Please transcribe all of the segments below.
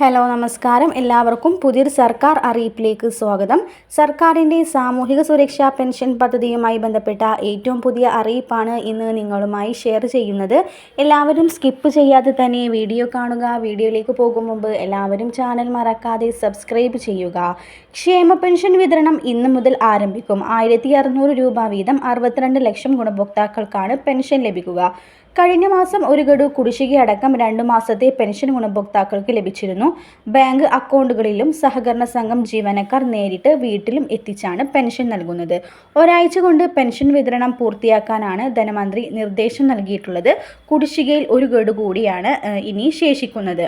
Hello നമസ്കാരം. എല്ലാവർക്കും പുതിയൊരു സർക്കാർ അറിയിപ്പിലേക്ക് സ്വാഗതം. സർക്കാരിന്റെ സാമൂഹിക സുരക്ഷാ പെൻഷൻ പദ്ധതിയുമായി ബന്ധപ്പെട്ട ഏറ്റവും പുതിയ അറിയിപ്പാണ് ഇന്ന് നിങ്ങളുമായി ഷെയർ ചെയ്യുന്നത്. എല്ലാവരും സ്കിപ്പ് ചെയ്യാതെ തന്നെ വീഡിയോ കാണുക. വീഡിയോയിലേക്ക് പോകും മുമ്പ് എല്ലാവരും ചാനൽ മറക്കാതെ സബ്സ്ക്രൈബ് ചെയ്യുക. ക്ഷേമ പെൻഷൻ വിതരണം ഇന്ന് മുതൽ ആരംഭിക്കും. ആയിരത്തി രൂപ വീതം അറുപത്തിരണ്ട് ലക്ഷം ഗുണഭോക്താക്കൾക്കാണ് പെൻഷൻ ലഭിക്കുക. കഴിഞ്ഞ മാസം ഒരു ഗഡു കുടിശ്ശിക അടക്കം രണ്ടു മാസത്തെ പെൻഷൻ ഗുണഭോക്താക്കൾക്ക് ലഭിച്ചിരുന്നു. ബാങ്ക് അക്കൗണ്ടുകളിലും സഹകരണ സംഘം ജീവനക്കാർ നേരിട്ട് വീട്ടിലും എത്തിച്ചാണ് പെൻഷൻ നൽകുന്നത്. ഒരാഴ്ച കൊണ്ട് പെൻഷൻ വിതരണം പൂർത്തിയാക്കാനാണ് ധനമന്ത്രി നിർദ്ദേശം നൽകിയിട്ടുള്ളത്. കുടിശ്ശികയിൽ ഒരു ഗഡു കൂടിയാണ് ഇനി ശേഷിക്കുന്നത്.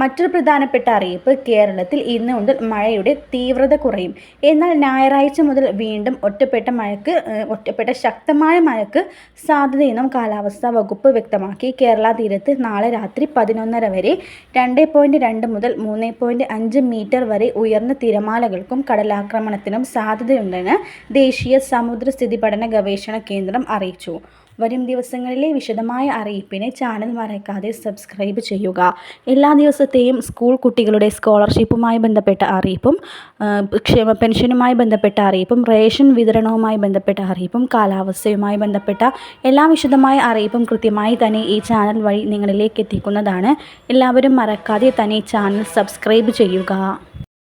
മറ്റൊരു പ്രധാനപ്പെട്ട അറിയിപ്പ് കേരളത്തിൽ ഇന്ന് മുതൽ മഴയുടെ തീവ്രത കുറയും. എന്നാൽ ഞായറാഴ്ച മുതൽ വീണ്ടും ഒറ്റപ്പെട്ട മഴയ്ക്ക് ഒറ്റപ്പെട്ട ശക്തമായ മഴയ്ക്ക് സാധ്യതയെന്നും കാലാവസ്ഥാ വകുപ്പ് വ്യക്തമാക്കി. കേരള തീരത്ത് നാളെ രാത്രി പതിനൊന്നര വരെ രണ്ട് പോയിന്റ് രണ്ട് മുതൽ മൂന്ന് പോയിന്റ് അഞ്ച് മീറ്റർ വരെ ഉയർന്ന തിരമാലകൾക്കും കടലാക്രമണത്തിനും സാധ്യതയുണ്ടെന്ന് ദേശീയ സമുദ്രസ്ഥിതി പഠന ഗവേഷണ കേന്ദ്രം അറിയിച്ചു. വരും ദിവസങ്ങളിലെ വിശദമായ അറിയിപ്പിനെ ചാനൽ മറക്കാതെ സബ്സ്ക്രൈബ് ചെയ്യുക. എല്ലാ ദിവസത്തെയും സ്കൂൾ കുട്ടികളുടെ സ്കോളർഷിപ്പുമായി ബന്ധപ്പെട്ട അറിയിപ്പും ക്ഷേമ പെൻഷനുമായി ബന്ധപ്പെട്ട അറിയിപ്പും റേഷൻ വിതരണവുമായി ബന്ധപ്പെട്ട അറിയിപ്പും കാലാവസ്ഥയുമായി ബന്ധപ്പെട്ട എല്ലാ വിശദമായ അറിയിപ്പും കൃത്യമായി തന്നെ ഈ ചാനൽ വഴി നിങ്ങളിലേക്ക് എത്തിക്കുന്നതാണ്. എല്ലാവരും മറക്കാതെ തന്നെ ചാനൽ സബ്സ്ക്രൈബ് ചെയ്യുക.